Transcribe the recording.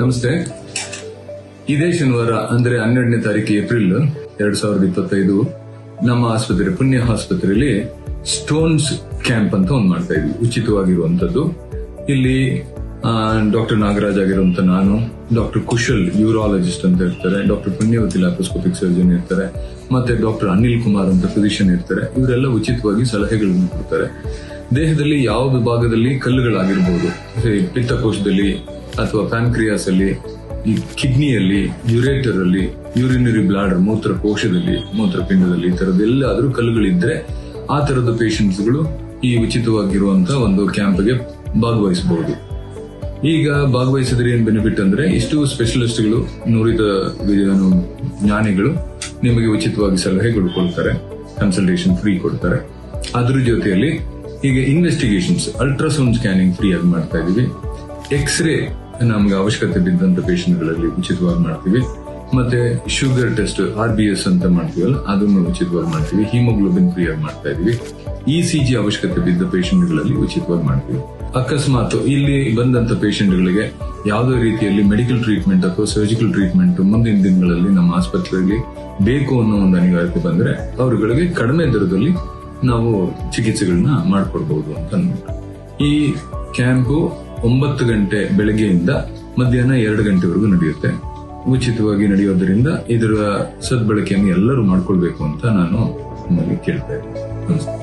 ನಮಸ್ತೆ. ಇದೇ ಶನಿವಾರ ಅಂದ್ರೆ ಹನ್ನೆರಡನೇ ತಾರೀಕು ಏಪ್ರಿಲ್ ಎರಡ್ ಸಾವಿರದ ಇಪ್ಪತ್ತೈದು, ನಮ್ಮ ಆಸ್ಪತ್ರೆ, ಪುಣ್ಯ ಆಸ್ಪತ್ರೆಯಲ್ಲಿ ಸ್ಟೋನ್ಸ್ ಕ್ಯಾಂಪ್ ಅಂತ ಒಂದು ಮಾಡ್ತಾ ಇದ್ವಿ. ಉಚಿತವಾಗಿರುವಂತದ್ದು ಇಲ್ಲಿ ಡಾಕ್ಟರ್ ನಾಗರಾಜ್ ಆಗಿರುವಂತ ನಾನು ಡಾಕ್ಟರ್ ಕುಶಲ್ ಯೂರಾಲಜಿಸ್ಟ್ ಅಂತ ಇರ್ತಾರೆ ಡಾಕ್ಟರ್ ಪುಣ್ಯವತಿ ಲ್ಯಾಪ್ರೋಸ್ಕೋಪಿಕ್ ಸರ್ಜನ್ ಇರ್ತಾರೆ, ಮತ್ತೆ ಡಾಕ್ಟರ್ ಅನಿಲ್ ಕುಮಾರ್ ಅಂತ ಫಿಸಿಷಿಯನ್ ಇರ್ತಾರೆ. ಇವರೆಲ್ಲ ಉಚಿತವಾಗಿ ಸಲಹೆಗಳನ್ನು ಕೊಡ್ತಾರೆ. ದೇಹದಲ್ಲಿ ಯಾವ ಭಾಗದಲ್ಲಿ ಕಲ್ಲುಗಳಾಗಿರ್ಬೋದು ಪಿತ್ತಕೋಶದಲ್ಲಿ ಅಥವಾ ಪ್ಯಾನ್ಕ್ರಿಯಾಸ್ ಅಲ್ಲಿ, ಈ ಕಿಡ್ನಿಯಲ್ಲಿ ಯುರೇಟರ್ ಅಲ್ಲಿ ಯೂರಿನರಿ ಬ್ಲಾಡರ್ ಮೂತ್ರಕೋಶದಲ್ಲಿ, ಮೂತ್ರಪಿಂಡದಲ್ಲಿ ಈ ತರದೆಲ್ಲಾದ್ರೂ ಕಲ್ಲುಗಳಿದ್ರೆ ಆ ತರದ ಪೇಷಂಟ್ಸ್ಗಳು ಈ ಉಚಿತವಾಗಿರುವಂತಹ ಒಂದು ಕ್ಯಾಂಪ್ಗೆ ಭಾಗವಹಿಸಬಹುದು ಈಗ ಭಾಗವಹಿಸಿದ್ರೆ ಏನ್ ಬೆನಿಫಿಟ್ ಅಂದ್ರೆ ಇಷ್ಟು ಸ್ಪೆಷಲಿಸ್ಟ್ಗಳು ಗಳು ನುರಿತ ಜ್ಞಾನಿಗಳು ನಿಮಗೆ ಉಚಿತವಾಗಿ ಸಲಹೆಗಳು ಕೊಡ್ತಾರೆ ಕನ್ಸಲ್ಟೇಷನ್ ಫ್ರೀ ಕೊಡ್ತಾರೆ. ಅದ್ರ ಜೊತೆಯಲ್ಲಿ ಈಗ ಇನ್ವೆಸ್ಟಿಗೇಷನ್ಸ್ ಅಲ್ಟ್ರಾಸೌಂಡ್ ಸ್ಕ್ಯಾನಿಂಗ್ ಫ್ರೀ ಆಗಿ ಮಾಡ್ತಾ ಇದೀವಿ. ಎಕ್ಸ್ರೇ ನಮ್ಗೆ ಅವಶ್ಯಕತೆ ಬಿದ್ದಂತ ಪೇಷಂಟ್ಗಳಲ್ಲಿ ಉಚಿತವಾಗಿ ಮಾಡ್ತೀವಿ. ಮತ್ತೆ sugar test, R B S ಅಂತ ಮಾಡ್ತೀವಲ್ಲ, ಅದನ್ನು ಉಚಿತವಾಗಿ ಮಾಡ್ತೀವಿ. ಹಿಮೋಗ್ಲೋಬಿನ್ ಆಗಿ ಮಾಡ್ತಾ ಇದೀವಿ. ಇ ಸಿ ಜಿ ಅವಶ್ಯಕತೆ ಬಿದ್ದ ಪೇಷಂಟ್ಗಳಲ್ಲಿ ಉಚಿತವಾಗಿ ಮಾಡ್ತೀವಿ. ಅಕಸ್ಮಾತ್ ಇಲ್ಲಿ ಬಂದಂತ ಪೇಷಂಟ್ಗಳಿಗೆ ಯಾವುದೇ ರೀತಿಯಲ್ಲಿ ಮೆಡಿಕಲ್ ಟ್ರೀಟ್ಮೆಂಟ್ ಅಥವಾ ಸರ್ಜಿಕಲ್ ಟ್ರೀಟ್ಮೆಂಟ್ ಮುಂದಿನ ದಿನಗಳಲ್ಲಿ ನಮ್ಮ ಆಸ್ಪತ್ರೆಯಲ್ಲಿ ಬೇಕು ಅನ್ನೋ ಒಂದು ಅನಿವಾರ್ಯತೆ ಬಂದ್ರೆ ಅವರುಗಳಿಗೆ ಕಡಿಮೆ ದರದಲ್ಲಿ ನಾವು ಚಿಕಿತ್ಸೆಗಳನ್ನ ಮಾಡಿಕೊಡ್ಬಹುದು ಅಂತ ಅನ್ಬಿಟ್ಟು ಈ ಕ್ಯಾಂಪು ಒಂಬತ್ತು ಗಂಟೆ ಬೆಳಗ್ಗೆಯಿಂದ ಮಧ್ಯಾಹ್ನ ಎರಡು ಗಂಟೆವರೆಗೂ ನಡೆಯುತ್ತೆ. ಉಚಿತವಾಗಿ ನಡೆಯೋದ್ರಿಂದ ಇದರ ಸದ್ಬಳಕೆಯನ್ನು ಎಲ್ಲರೂ ಮಾಡ್ಕೊಳ್ಬೇಕು ಅಂತ ನಾನು ಕೇಳ್ತಾ ಇದ್ದೀನಿ.